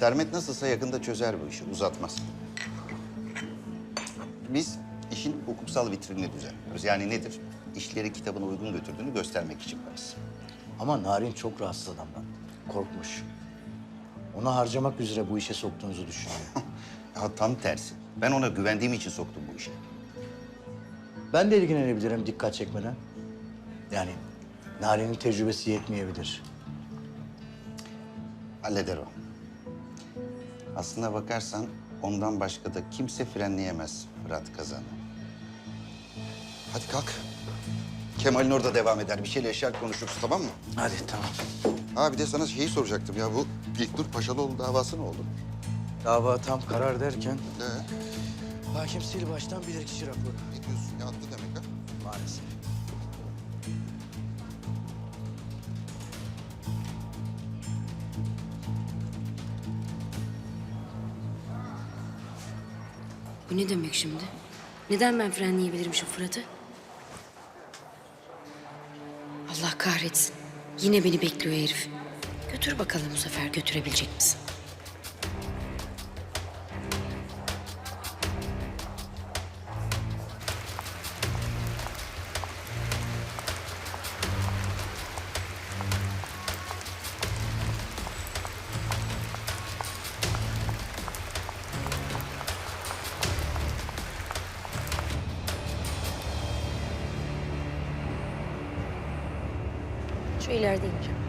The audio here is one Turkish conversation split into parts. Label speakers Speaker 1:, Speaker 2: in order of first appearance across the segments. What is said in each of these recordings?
Speaker 1: Sermet nasılsa yakında çözer bu işi, uzatmaz. Biz işin hukuksal vitrinini düzenliyoruz. Yani nedir? İşleri kitabına uygun götürdüğünü göstermek için varız.
Speaker 2: Ama Narin çok rahatsız adamdan. Korkmuş. Onu harcamak üzere bu işe soktuğunuzu düşünüyor.
Speaker 1: Ya tam tersi. Ben ona güvendiğim için soktum bu işe.
Speaker 2: ben de ilgilenebilirim dikkat çekmeden. Yani Narin'in tecrübesi yetmeyebilir.
Speaker 1: Halleder o. Aslına bakarsan ondan başka da kimse frenleyemez Fırat Kazan'ı. Hadi kalk. Kemal'in orada devam eder. Bir şeyle yaşar konuşuruz tamam mı?
Speaker 2: Hadi tamam.
Speaker 1: Ha bir de sana şeyi soracaktım ya. Bu İlknur Paşalıoğlu davası ne oldu?
Speaker 2: Dava tam karar derken
Speaker 1: Ne?
Speaker 2: hakim sil baştan bilirkişi raporu.
Speaker 1: Ne diyorsun ya?
Speaker 3: Bu ne demek şimdi? Neden ben frenleyebilirim şu Fırat'ı? Allah kahretsin. Yine beni bekliyor herif. Götür bakalım bu sefer götürebilecek misin? Şu ileride ineceğim.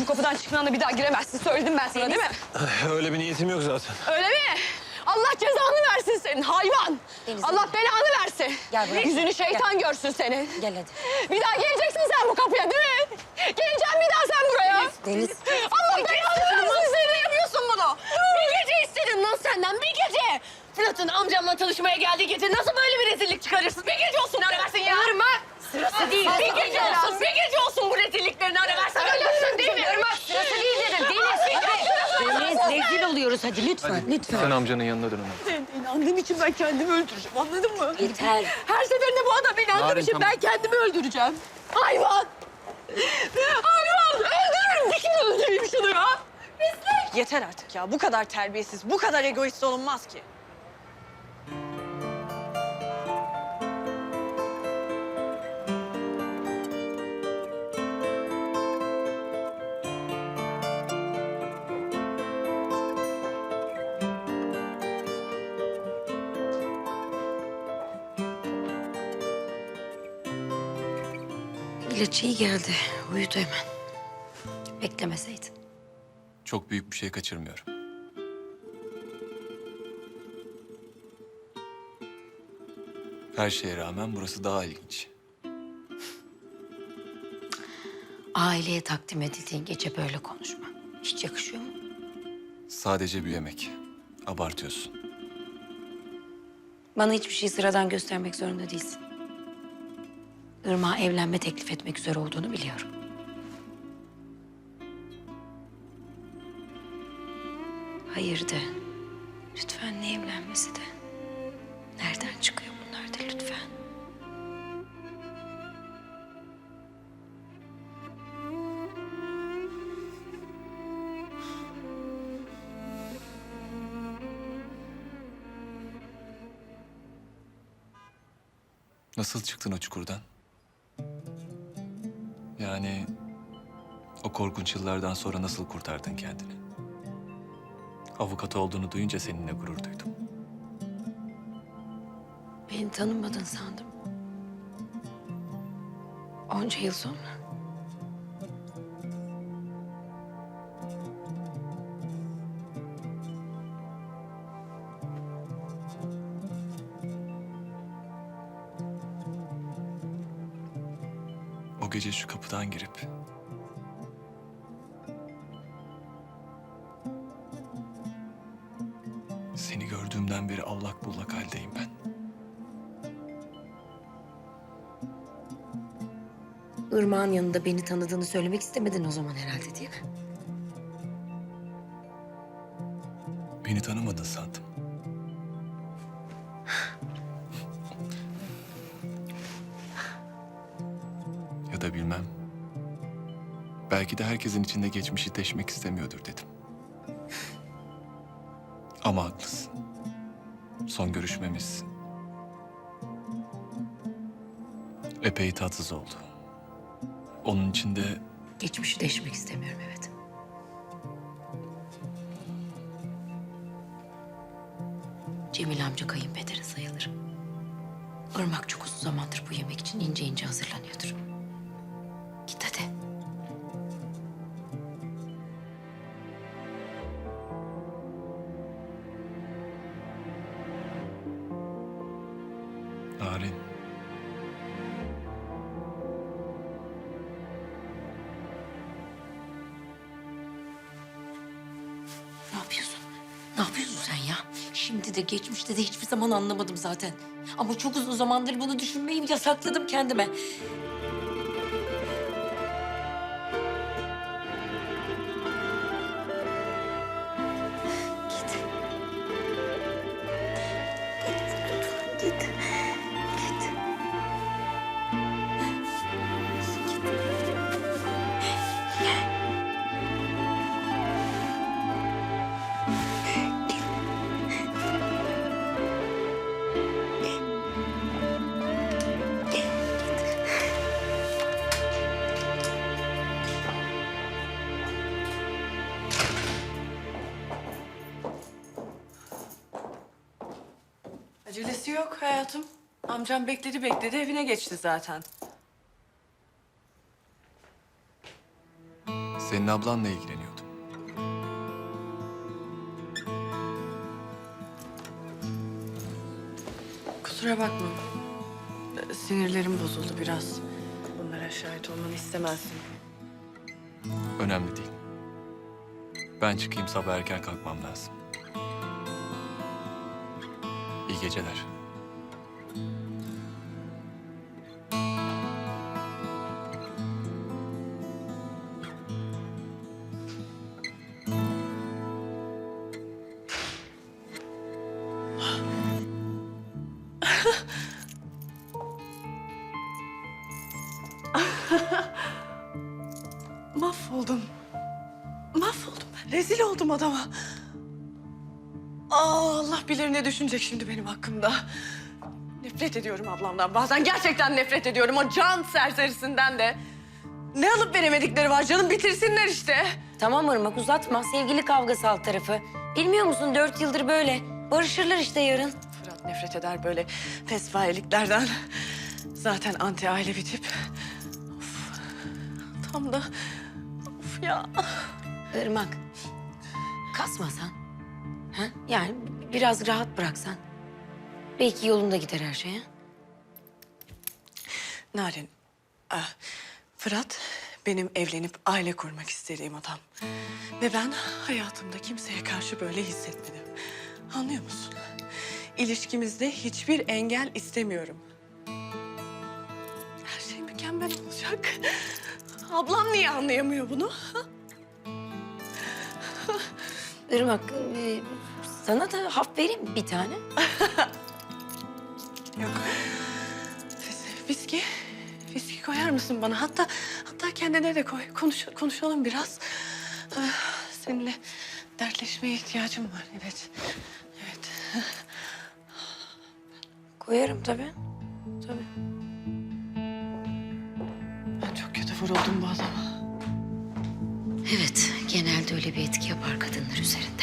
Speaker 4: Bu kapıdan çıkmadan da bir daha giremezsin. Söyledim ben sana değil mi?
Speaker 5: Öyle bir niyetim yok zaten.
Speaker 4: Öyle mi? Allah cezanı versin senin hayvan.
Speaker 3: Deniz,
Speaker 4: Allah belanı versin.
Speaker 3: Gel buraya.
Speaker 4: Yüzünü şeytan görsün senin.
Speaker 3: Gel hadi.
Speaker 4: Bir daha geleceksin sen bu kapıya değil mi? Geleceksin bir daha sen buraya.
Speaker 3: Deniz.
Speaker 4: Allah belanı versin seni yapıyorsun bunu. Bir gece istedim lan senden bir gece. Fırat'ın amcamla tanışmaya geldiği gece nasıl böyle bir rezillik çıkarırsın? Bir gece olsun ara versin ya. Irma. Sırası değil. Bir gece olsun, bir gece olsun bu rezilliklerini ara versen ölürsün değil mi? Irmak sırası değil dedim. Deniz.
Speaker 3: Deniz rezil oluyoruz hadi lütfen lütfen.
Speaker 5: Sen amcanın yanına dön hemen.
Speaker 4: Senin inandığım için ben kendimi öldüreceğim anladın mı?
Speaker 3: Yeter.
Speaker 4: Her seferinde bu adam inandığım
Speaker 5: Narin,
Speaker 4: için
Speaker 5: tamam.
Speaker 4: ben kendimi öldüreceğim. Hayvan! Hayvan! Öldürürüm! Dikin öldüreyim şunu ya! Pislik!
Speaker 6: Yeter artık ya. Bu kadar terbiyesiz, bu kadar egoist olunmaz ki.
Speaker 3: İlaç iyi geldi. Uyudu hemen. Beklemeseydin.
Speaker 5: Çok büyük bir şey kaçırmıyorum. Her şeye rağmen burası daha ilginç.
Speaker 3: Aileye takdim edildiğin gece böyle konuşma. Hiç yakışıyor mu?
Speaker 5: Sadece bir yemek. Abartıyorsun.
Speaker 3: Bana hiçbir şey sıradan göstermek zorunda değilsin. Irmak'a evlenme teklif etmek üzere olduğunu biliyorum. Hayır de. Lütfen ne evlenmesi de. Nereden çıkıyor bunlar da lütfen.
Speaker 5: Nasıl çıktın o çukurdan? Yani o korkunç yıllardan sonra nasıl kurtardın kendini? Avukat olduğunu duyunca seninle gurur duydum.
Speaker 3: Beni tanımadın sandım. Onca yıl sonra.
Speaker 5: Gece şu kapıdan girip seni gördüğümden beri allak bullak haldeyim ben.
Speaker 3: Irmak'ın yanında beni tanıdığını söylemek istemedin o zaman herhalde değil mi?
Speaker 5: Beni tanımadın sandım. Belki de herkesin içinde geçmişi deşmek istemiyordur dedim. Ama haklısın. Son görüşmemiz epey tatsız oldu. Onun için de
Speaker 3: Geçmişi değişmek istemiyorum evet. Cemil amca kayınpederi sayılır. Irmak çok uzun zamandır bu yemek için ince ince hazırlanıyordur. Git hadi. Ya? Şimdi de geçmişte de hiçbir zaman anlamadım zaten. Ama çok uzun zamandır bunu düşünmeyi yasakladım kendime.
Speaker 6: Yok hayatım. Amcam bekledi bekledi evine geçti zaten.
Speaker 5: Senin ablanla ilgileniyordum.
Speaker 6: Kusura bakma. Sinirlerim bozuldu biraz. Bunlara şahit olmanı istemezdim.
Speaker 5: Önemli değil. Ben çıkayım sabah erken kalkmam lazım. İyi geceler.
Speaker 6: Mahvoldum. Mahvoldum ben. Rezil oldum adama. Aa, Allah bilir ne düşünecek şimdi benim hakkımda. Nefret ediyorum ablamdan. Bazen gerçekten nefret ediyorum. O can serserisinden de. Ne alıp veremedikleri var canım bitirsinler işte.
Speaker 3: Tamam Irmak uzatma. Sevgili kavgası alt tarafı. Bilmiyor musun dört yıldır böyle. Barışırlar işte yarın.
Speaker 6: Nefret eder böyle pespayeliklerden. Zaten anti aile bir tip. Of. Tam da of ya.
Speaker 3: Irmak. Kasmasan. Ha? Yani biraz rahat bıraksan. Belki yolunda gider her şey. ha?
Speaker 6: Narin, ah, Fırat benim evlenip aile kurmak istediğim adam. Ve ben hayatımda kimseye karşı böyle hissetmedim. Anlıyor musun? İlişkimizde hiçbir engel istemiyorum. Her şey mükemmel olacak. Ablam niye anlayamıyor bunu?
Speaker 3: Irmak e, sana da hap vereyim bir tane.
Speaker 6: Yok. Viski, viski koyar mısın bana? Hatta hatta kendine de koy. Konuş, konuşalım biraz. Ah, Seninle dertleşmeye ihtiyacım var. Evet, evet.
Speaker 3: Koyarım tabii. Tabii.
Speaker 6: Ben çok kötü vuruldum bu adama.
Speaker 3: Evet, genelde öyle bir etki yapar kadınlar üzerinde.